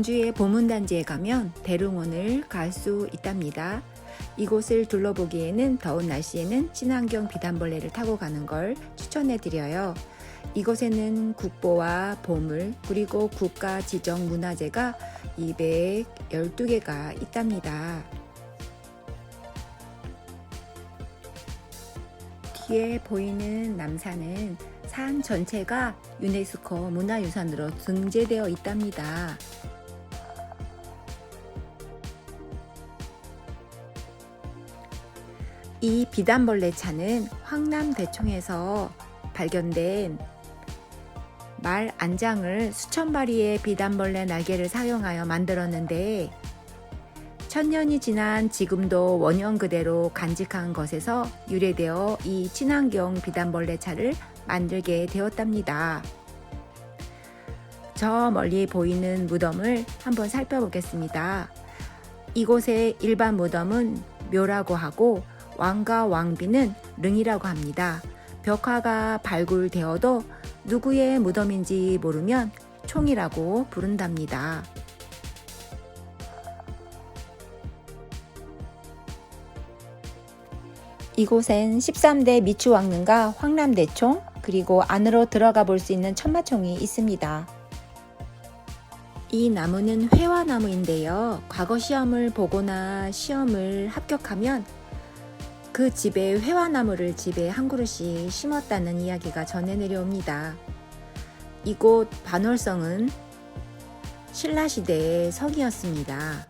경주의 보문단지에 가면 대릉원을 갈 수 있답니다. 이곳을 둘러보기에는 더운 날씨에는 친환경 비단벌레를 타고 가는 걸 추천해 드려요. 이곳에는 국보와 보물 그리고 국가 지정 문화재가 212개가 있답니다. 뒤에 보이는 남산은 산 전체가 유네스코 문화유산으로 등재되어 있답니다. 이 비단벌레 차는 황남대총에서 발견된 말 안장을 수천 마리의 비단벌레 날개를 사용하여 만들었는데 천년이 지난 지금도 원형 그대로 간직한 것에서 유래되어 이 친환경 비단벌레 차를 만들게 되었답니다. 저 멀리 보이는 무덤을 한번 살펴보겠습니다. 이곳의 일반 무덤은 묘라고 하고 왕과 왕비는 릉이라고 합니다. 벽화가 발굴되어도 누구의 무덤인지 모르면 총이라고 부른답니다. 이곳엔 13대 미추왕릉과 황남대총 그리고 안으로 들어가 볼 수 있는 천마총이 있습니다. 이 나무는 회화나무인데요. 과거 시험을 보거나 시험을 합격하면 그 집에 회화나무를 집에 한 그루씩 심었다는 이야기가 전해 내려옵니다. 이곳 반월성은 신라시대의 성이었습니다.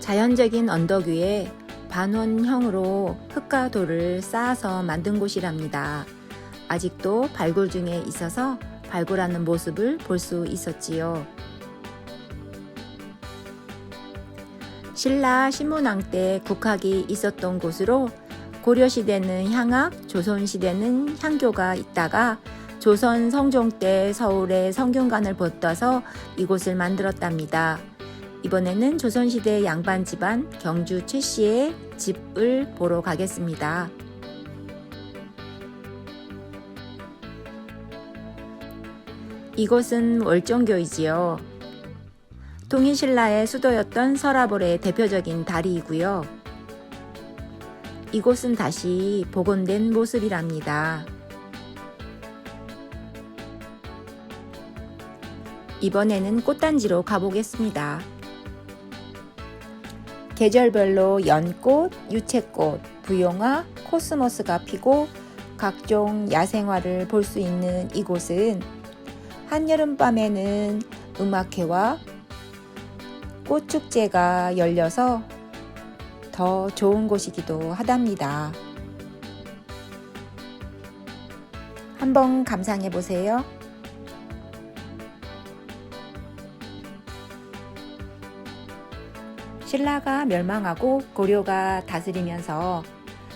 자연적인 언덕 위에 반원형으로 흙과 돌을 쌓아서 만든 곳이랍니다. 아직도 발굴 중에 있어서 발굴하는 모습을 볼 수 있었지요. 신라 신문왕 때 국학이 있었던 곳으로 고려시대는 향학, 조선시대는 향교가 있다가 조선 성종 때 서울에 성균관을 붙어서 이곳을 만들었답니다. 이번에는 조선시대 양반 집안 경주 최 씨의 집을 보러 가겠습니다. 이곳은 월정교이지요. 동인신라의 수도였던 서라볼의 대표적인 다리이고요. 이곳은 다시 복원된 모습이랍니다. 이번에는 꽃단지로 가보겠습니다. 계절별로 연꽃, 유채꽃, 부용화, 코스모스가 피고 각종 야생화를 볼 수 있는 이곳은 한여름밤에는 음악회와 꽃축제가 열려서 더 좋은 곳이기도 하답니다. 한번 감상해 보세요. 신라가 멸망하고 고려가 다스리면서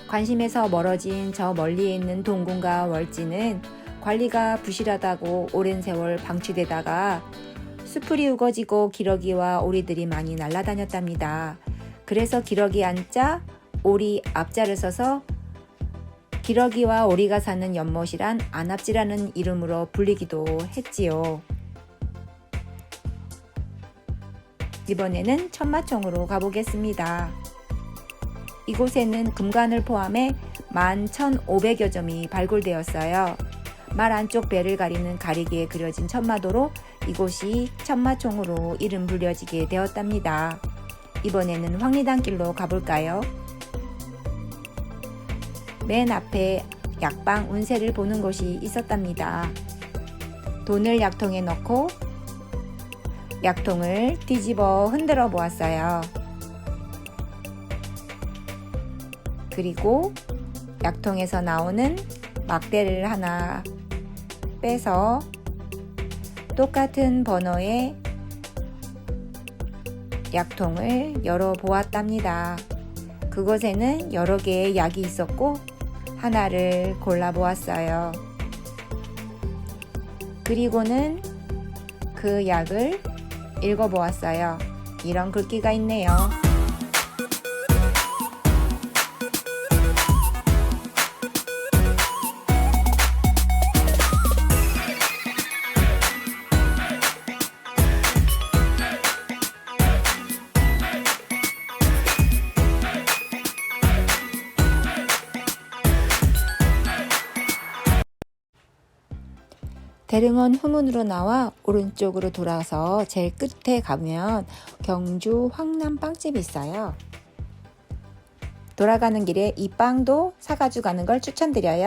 관심에서 멀어진 저 멀리에 있는 동궁과 월지는 관리가 부실하다고 오랜 세월 방치되다가 수풀이 우거지고 기러기와 오리들이 많이 날아다녔답니다. 그래서 기러기 안자, 오리 앞자를 써서 기러기와 오리가 사는 연못이란 안압지라는 이름으로 불리기도 했지요. 이번에는 천마총으로 가보겠습니다. 이곳에는 금관을 포함해 11,500여 점이 발굴되었어요. 말 안쪽 배를 가리는 가리개에 그려진 천마도로 이곳이 천마총으로 이름 불려지게 되었답니다. 이번에는 황리단길로 가볼까요? 맨 앞에 약방 운세를 보는 곳이 있었답니다. 돈을 약통에 넣고 약통을 뒤집어 흔들어 보았어요. 그리고 약통에서 나오는 막대를 하나 빼서 똑같은 번호의 약통을 열어 보았답니다. 그곳에는 여러 개의 약이 있었고 하나를 골라 보았어요. 그리고는 그 약을 읽어 보았어요. 이런 글귀가 있네요. 대릉원 후문으로 나와 오른쪽으로 돌아서 제일 끝에 가면 경주 황남 빵집이 있어요. 돌아가는 길에 이 빵도 사가지고 가는 걸 추천드려요.